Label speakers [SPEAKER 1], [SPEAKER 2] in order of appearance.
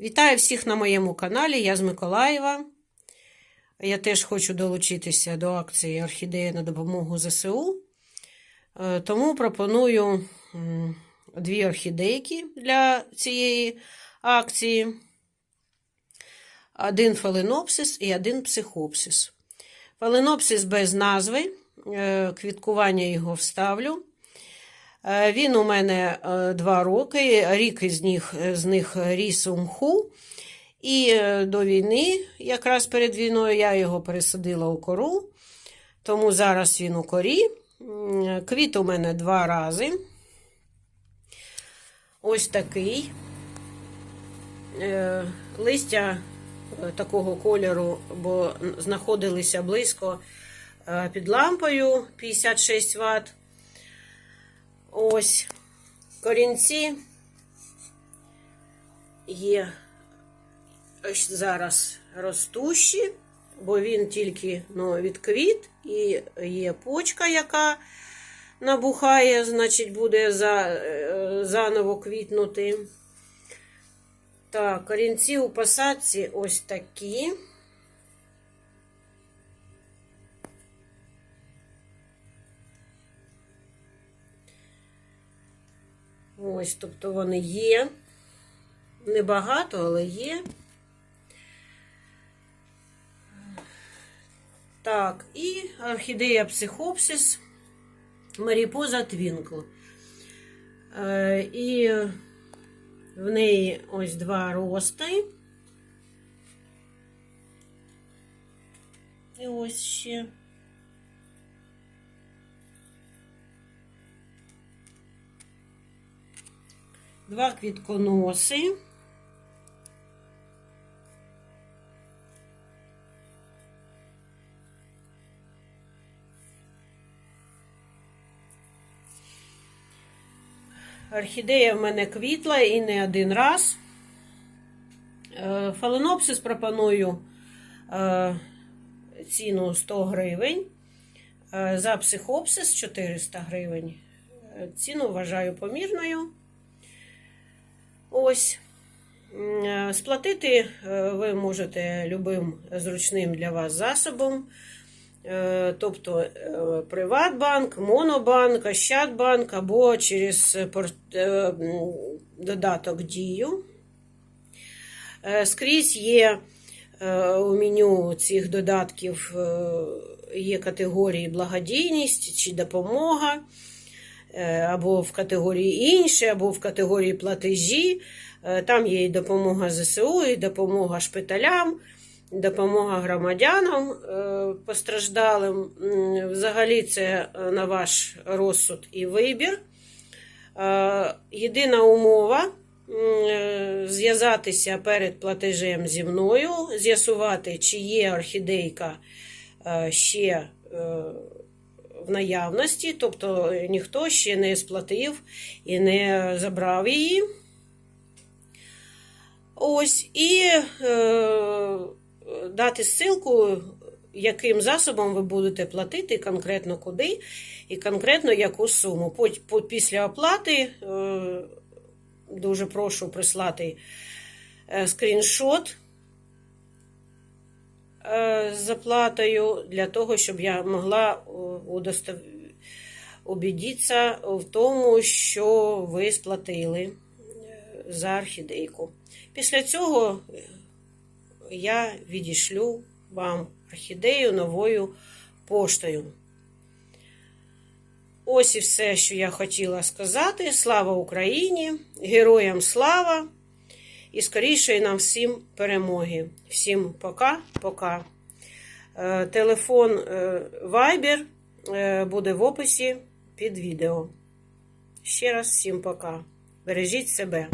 [SPEAKER 1] Вітаю всіх на моєму каналі. Я з Миколаєва. Я теж хочу долучитися до акції Орхідея на допомогу ЗСУ. Е, Тому пропоную дві орхідейки для цієї акції: один фаленопсис і один психопсис. Фаленопсис без назви, е, квіткування його вставлю. Е, Він у мене е, два роки, рік із них, з них ріс у мху. І е, до війни, якраз перед війною, я його пересадила у кору, тому зараз він у корі. Квіт у мене два рази. Ось такий. Листя такого кольору, бо знаходилися близько під лампою 56 Вт. Ось корінці є зараз ростущі, бо він тільки ну, відквіт, і є почка, яка набухає, значить, буде за, е, заново квітнути. Так, корінці у посадці ось такі. Ось, тобто вони є. Небагато, але є. Так, і орхідея психопсис Маріпоза Твінкл. Е, і в неї ось два рости. І ось ще. Два квітконоси. Орхідея в мене квітла і не один раз. Е, Фаленопсис пропоную е, ціну 100 гривень. Е, За психопсис 400 гривень. Ціну вважаю помірною. Ось. Е, Сплатити е, ви можете любим зручним для вас засобом. Е, Тобто Приватбанк, Монобанк, Ощадбанк або через додаток Дію. Скрізь є у меню цих додатків є категорії благодійність чи допомога, або в категорії інші, або в категорії платежі. Е, Там є і допомога ЗСУ, і допомога шпиталям, допомога громадянам е, постраждалим. Взагалі, це е, на ваш розсуд і вибір. Е, Єдина умова е, зв'язатися перед платежем зі мною, з'ясувати, чи є орхідейка е, ще е, в наявності, тобто ніхто ще не сплатив і не забрав її. Ось, і е, дати ссылку, яким засобом ви будете платити, конкретно куди і конкретно яку суму. По, після оплати е, дуже прошу прислати е, скріншот е, з оплатою для того, щоб я могла е, удостов... убідитися в тому, що ви сплатили е, за орхідейку. Після цього е, я відішлю вам орхідею новою поштою. Ось і все, що я хотіла сказати. Слава Україні! Героям слава! І скорішої нам всім перемоги. Всім пока-пока. Е, Телефон е, Viber е, буде в описі під відео. Ще раз всім пока. Бережіть себе.